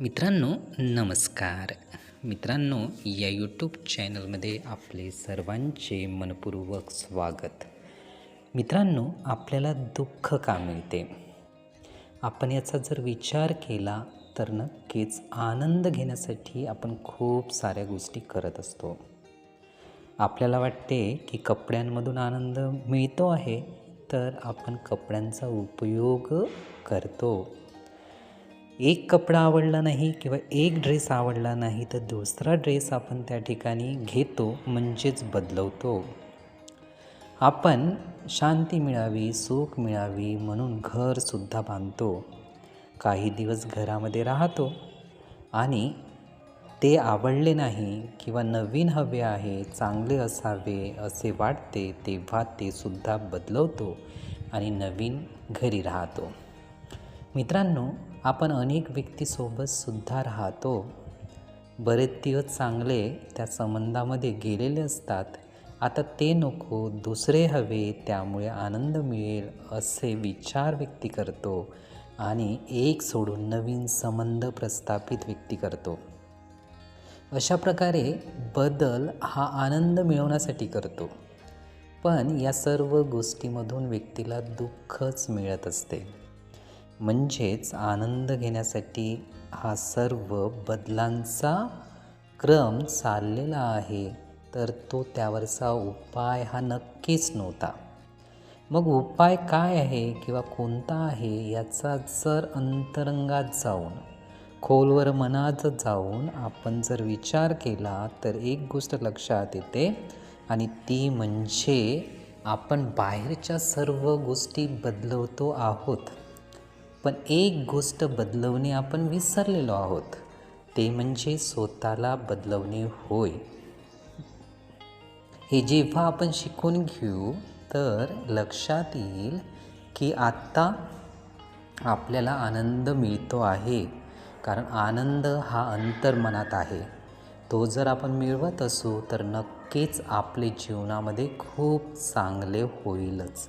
मित्रांनो नमस्कार. मित्रांनो या यूट्यूब चॅनलमध्ये आपले सर्वांचे मनपूर्वक स्वागत. मित्रांनो आपल्याला दुःख का मिळते? आपण याचा जर विचार केला तर नक्कीच आनंद घेण्यासाठी आपण खूप साऱ्या गोष्टी करत असतो. आपल्याला वाटते की कपड्यांमधून आनंद मिळतो आहे तर आपण कपड्यांचा उपयोग करतो. एक कपडा आवडला नाही किंवा एक ड्रेस आवडला नाही तर दुसरा ड्रेस आपण त्या ठिकाणी घेतो म्हणजेच बदलवतो. आपण शांती मिळावी सुख मिळावी म्हणून घरसुद्धा बांधतो. काही दिवस घरामध्ये राहतो आणि ते आवडले नाही किंवा नवीन हवे आहे चांगले असावे असे वाटते तेव्हा ते सुद्धा बदलवतो आणि नवीन घरी राहतो. मित्रांनो आपण अनेक व्यक्तीसोबत सुद्धा राहतो. बरेच दिवस चांगले त्या संबंधामध्ये गेलेले असतात. आता ते नको दुसरे हवे त्यामुळे आनंद मिळेल असे विचार व्यक्ती करतो आणि एक सोडून नवीन संबंध प्रस्थापित व्यक्ती करतो. अशा प्रकारे बदल हा आनंद मिळवण्यासाठी करतो. पण या सर्व गोष्टीमधून व्यक्तीला दुःखच मिळत असते. म्हणजेच आनंद घेण्यासाठी हा सर्व बदलांचा क्रम चाललेला आहे. तर तो त्यावरचा उपाय हा नक्कीच नव्हता. मग उपाय काय आहे किंवा कोणता आहे याचा जर अंतरंगात जाऊन खोलवर मनात जाऊन आपण जर विचार केला तर एक गोष्ट लक्षात येते आणि ती म्हणजे आपण बाहेरच्या सर्व गोष्टी बदलवतो आहोत. पण एक गोष्ट बदलवणे आपण विसरलेलो आहोत. ते म्हणजे स्वतःला बदलवणे होय. हे जेव्हा आपण शिकून घेऊ तर लक्षात येईल की आत्ता आपल्याला आनंद मिळतो आहे. कारण आनंद हा अंतर्मनात आहे. तो जर आपण मिळवत असू तर नक्कीच आपले जीवनामध्ये खूप चांगले होईलच.